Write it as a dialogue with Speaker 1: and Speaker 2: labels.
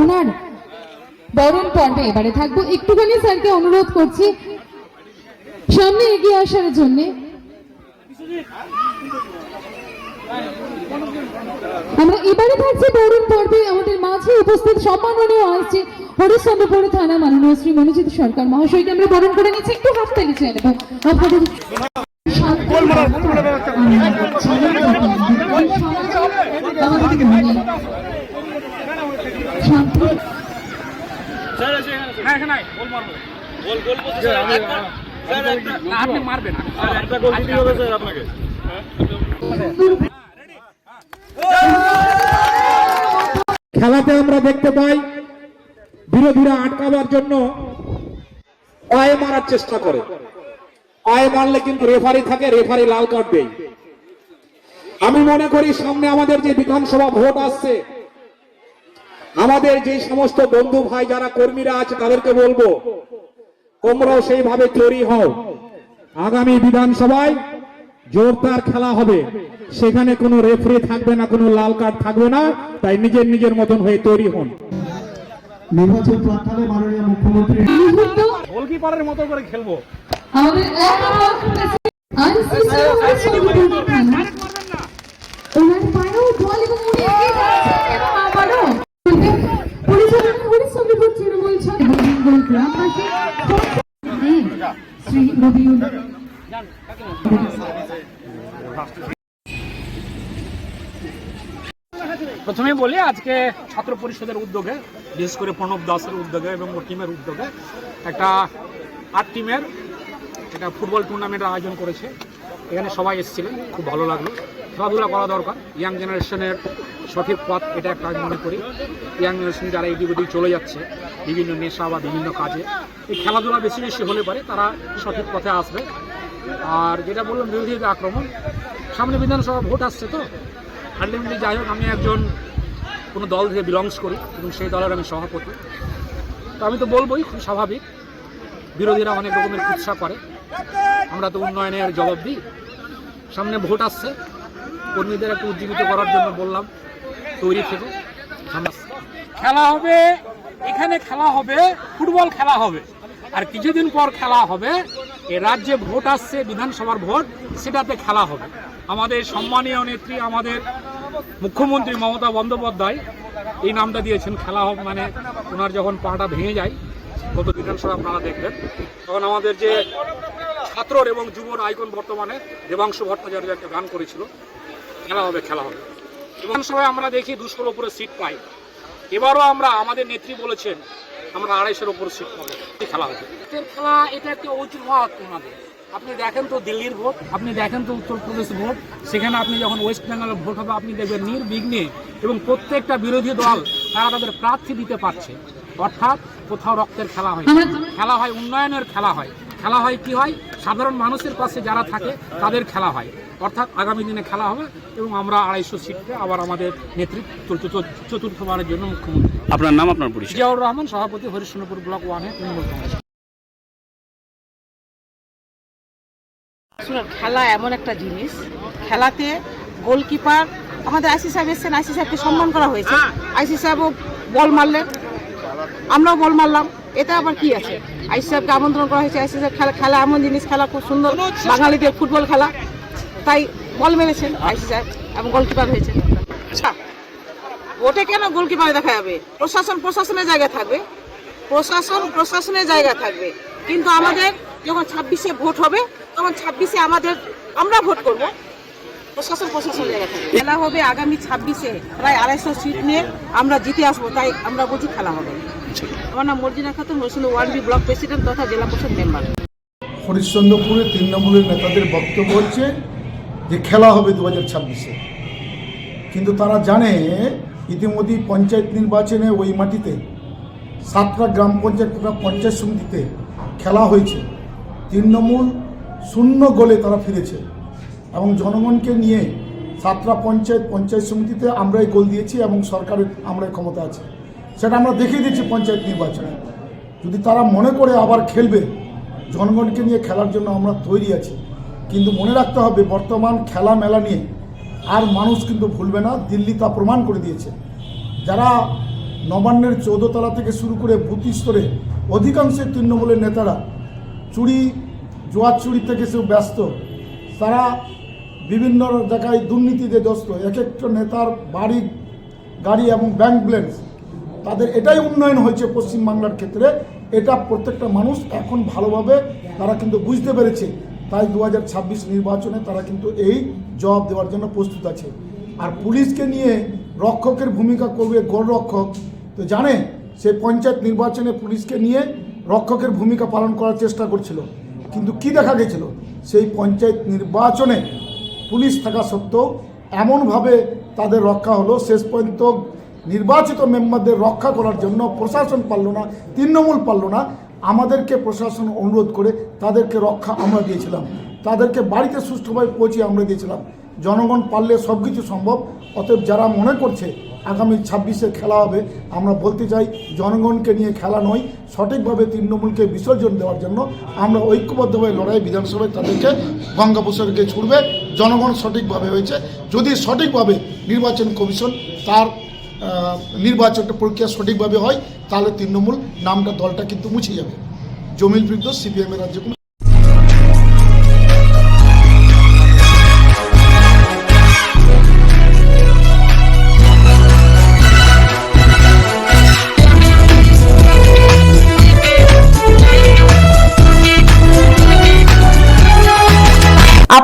Speaker 1: ওনার বরণ পর্বে এবারে থাকব। একটুখানি স্যারকে অনুরোধ করছি, সামনে এগিয়ে আসার জন্য। আমরা এবারে থাকছি বরণ পর্বে, আমাদের মাঝে উপস্থিত সম্মাননীয় আসছে হরিশ্চন্দ্রপুর থানা মাননীয় শ্রী মনোজিৎ সরকার মহাশয়কে আমরা বরণ করে নিচ্ছি। একটু হাত তালি চেয়ে নেব। আপনাদের মনে শান্তি
Speaker 2: এখানে গোল মারবো। গোল গোল আপনি মারবেন একটা গোল দিতে হবে স্যার আপনাকে।
Speaker 3: খেলাতে আমরা দেখতে পাই বিরোধীরা আটকাবার জন্য পায়ে মারার চেষ্টা করে। পায়ে মারলে কিন্তু রেফারি থাকে রেফারি লাল কার্ড দেয়। আমি মনে করি সামনে আমাদের যে বিধানসভা ভোট আসছে আমাদের যে সমস্ত বন্ধু ভাই যারা কর্মীরা আছে তাদেরকে বলব তোমরাও সেইভাবে তৈরি হও। আগামী বিধানসভায় জোরদার খেলা হবে। সেখানে কোনো রেফারি থাকবে না কোনো লাল কার্ড থাকবে না। তাই নিজের নিজের মতন হয়ে তৈরি হন।
Speaker 4: নির্বাচন প্রাক্কালে মাননীয় মুখ্যমন্ত্রী
Speaker 2: গোলকিপারের মতো করে খেলব।
Speaker 1: আমাদের এক আইসিসি হরিশ্চন্দ্রপুর থানা ওনার পায়েও বল এবং উনি এগিয়ে যাচ্ছেন এবং আবারও পরিচালনা হরিশ্চন্দ্রপুর তৃণমূল ছাত্র এবং বেঙ্গল গ্রামবাসী হুম, শ্রী রবিউল
Speaker 2: প্রথমে বলি, আজকে ছাত্র পরিষদের উদ্যোগে, বিশেষ করে প্রণব দাসের উদ্যোগে এবং ওর টিমের উদ্যোগে একটা আট টিমের একটা ফুটবল টুর্নামেন্টের আয়োজন করেছে। এখানে সবাই এসেছিলেন, খুব ভালো লাগল। খেলাধুলা করা দরকার। ইয়াং জেনারেশনের সঠিক পথ, এটা একটা আমি মনে করি। ইয়াং জেনারেশন যারা এদিক ওদিক চলে যাচ্ছে, বিভিন্ন নেশা বা বিভিন্ন কাজে, এই খেলাধুলা বেশি বেশি হলে পারে, তারা সঠিক পথে আসবে। আর যেটা বললাম, বিরোধীদের আক্রমণ, সামনে বিধানসভা ভোট আসছে তো আলটিমেটলি যাই হোক, আমি একজন কোনো দল থেকে বিলংস করি এবং সেই দলের আমি সভাপতি। তো আমি তো বলবোই, খুব স্বাভাবিক। বিরোধীরা অনেক রকমের কুৎসা করে। আমরা তো উন্নয়নের জবাব দিই। সামনে ভোট আসছে। কর্মীদের একটু উজ্জীবিত করার জন্য বললাম, তৈরি থেকে। খেলা হবে, এখানে খেলা হবে, ফুটবল খেলা হবে। আর কিছুদিন পর খেলা হবে, এ রাজ্যে ভোট আসছে, বিধানসভার ভোট, সেটাতে খেলা হবে। আমাদের সম্মানীয় নেত্রী, আমাদের মুখ্যমন্ত্রী মমতা বন্দ্যোপাধ্যায় এই নামটা দিয়েছেন, খেলা হোক মানে ওনার যখন পাটা ভেঙে যায়, গত বিধানসভা আপনারা দেখবেন। তখন আমাদের যে ছাত্রর এবং যুবর আইকন বর্তমানে দেবাংশু ভট্টাচার্য একটা গান করেছিল, খেলা হবে খেলা হবে। বিধানসভায় আমরা দেখি দুশোর উপরে সিট পাই। এবারও আমরা, আমাদের নেত্রী বলেছেন, আমরা আড়াইশোর উপর সিট পাবো। খেলা হবে। খেলা, এটা একটা অজুহাত ওনাদের আপনি দেখেন তো দিল্লির ভোট আপনি দেখেন তো উত্তরপ্রদেশ ভোট সেখানে আপনি যখন ওয়েস্ট বেঙ্গলের ভোট হবে আপনি দেখবেন নির্বিঘ্নে এবং প্রত্যেকটা বিরোধী দল তারা তাদের প্রার্থী দিতে পারছে। অর্থাৎ কোথাও রক্তের খেলা হয় খেলা হয় উন্নয়নের খেলা হয়। খেলা হয় কি হয়? সাধারণ মানুষের পাশে যারা থাকে তাদের খেলা হয়। অর্থাৎ আগামী দিনে খেলা হবে এবং আমরা আড়াইশো সিটে আবার আমাদের নেতৃত্ব চতুর্থ- চতুর্থবারের জন্য মুখ্যমন্ত্রী।
Speaker 5: আপনার নাম আপনার পরিচয়।
Speaker 2: জিয়াউর রহমান সভাপতি হরিশ্চন্দ্রপুর ব্লক ওয়ানে তৃণমূল কংগ্রেস।
Speaker 6: খেলা এমন একটা জিনিস, খেলাতে গোলকিপার আমাদের আইসি সাহেব এসছেন, আইসি সাহেবকে সম্মান করা হয়েছে। আইসি সাহেবও বল মারলেন, আমরাও বল মারলাম এটা আবার কি আছে? আইসি সাহেবকে আমন্ত্রণ করা হয়েছে, আইসি সাহেব খেলা খেলা এমন জিনিস, খেলা খুব সুন্দর, বাঙালিদের ফুটবল খেলা। তাই বল মেরেছেন আইসি সাহেব এবং গোলকিপার হয়েছে আচ্ছা ভোটে কেন গোলকিপারে দেখা যাবে? প্রশাসন প্রশাসনের জায়গায় থাকবে। প্রশাসন প্রশাসনের জায়গা থাকবে। কিন্তু আমাদের যখন ছাব্বিশে ভোট হবে তখন ছাব্বিশে আমাদের, আমরা ভোট করব। প্রশাসন প্রশাসন থাকবে খেলা হবে আগামী ছাব্বিশে, প্রায় আড়াইশো সিট নিয়ে আমরা জিতে আসব, তাই আমরা বলছি খেলা হবে। আমার নাম মর্জিনা খাতুন, রসুল ওয়ান বি ব্লক প্রেসিডেন্ট তথা জেলা পরিষদ মেম্বার।
Speaker 4: হরিশ্চন্দ্রপুরে তৃণমূলের নেতাদের বক্তব্য হচ্ছে যে খেলা হবে দু হাজার ছাব্বিশে। কিন্তু তারা জানে ইতিমধ্যেই পঞ্চায়েত নির্বাচনে ওই মাটিতে সাতটা গ্রাম পঞ্চায়েত তথা পঞ্চায়েত সমিতিতে খেলা হয়েছে। তৃণমূল শূন্য গোলে তারা ফিরেছে। এবং জনগণকে নিয়ে সাতটা পঞ্চায়েত পঞ্চায়েত সমিতিতে আমরাই গোল দিয়েছি এবং সরকারের আমরাই ক্ষমতা আছে। সেটা আমরা দেখিয়ে দিচ্ছি পঞ্চায়েত নির্বাচনে। যদি তারা মনে করে আবার খেলবে, জনগণকে নিয়ে খেলার জন্য আমরা তৈরি আছি। কিন্তু মনে রাখতে হবে, বর্তমান খেলা মেলা নিয়ে আর মানুষ কিন্তু ভুলবে না। দিল্লি তা প্রমাণ করে দিয়েছে। যারা নবান্নের চৌদ্দতলা থেকে শুরু করে বুথ স্তরে অধিকাংশ তৃণমূলের নেতারা চুরি জোয়ার থেকে সে ব্যস্ত। তারা বিভিন্ন জায়গায় দুর্নীতিতে দস্ত এক একটা নেতার বাড়ি, গাড়ি এবং ব্যাংক ব্যালেন্স তাদের এটাই উন্নয়ন হয়েছে পশ্চিমবাংলার ক্ষেত্রে। এটা প্রত্যেকটা মানুষ এখন ভালোভাবে তারা কিন্তু বুঝতে পেরেছে। তাই দু হাজার ছাব্বিশ নির্বাচনে তারা কিন্তু এই জবাব দেওয়ার জন্য প্রস্তুত আছে। আর পুলিশকে নিয়ে রক্ষকের ভূমিকা করবে গোলরক্ষক। তো জানে, সে পঞ্চায়েত নির্বাচনে পুলিশকে নিয়ে রক্ষকের ভূমিকা পালন করার চেষ্টা করছিল। কিন্তু কি দেখা গেছিল? সেই পঞ্চায়েত নির্বাচনে পুলিশ থাকা সত্ত্বেও এমনভাবে তাদের রক্ষা হলো। শেষ পর্যন্ত নির্বাচিত মেম্বারদের রক্ষা করার জন্য প্রশাসন পারল না, তৃণমূল পারল না। আমাদেরকে প্রশাসন অনুরোধ করে তাদেরকে রক্ষা আমরা দিয়েছিলাম। তাদেরকে বাড়িতে সুষ্ঠুভাবে পৌঁছে আমরা দিয়েছিলাম। জনগণ পারলে সব কিছু সম্ভব। অতএব যারা মনে করছে আগামী ছাব্বিশে খেলা হবে। আমরা বলতে চাই, জনগণকে নিয়ে খেলা নয়, সঠিকভাবে তৃণমূলকে বিসর্জন দেওয়ার জন্য আমরা ঐক্যবদ্ধভাবে লড়াই বিধানসভায় তাদেরকে গঙ্গাপ্রসাদকে ছুড়বে। জনগণ সঠিকভাবে হয়েছে। যদি সঠিকভাবে নির্বাচন কমিশন তার নির্বাচনটা প্রক্রিয়া সঠিকভাবে হয়, তাহলে তৃণমূল নামটা দলটা কিন্তু মুছে যাবে। জমিল বৃদ্ধ, সিপিএমের রাজ্য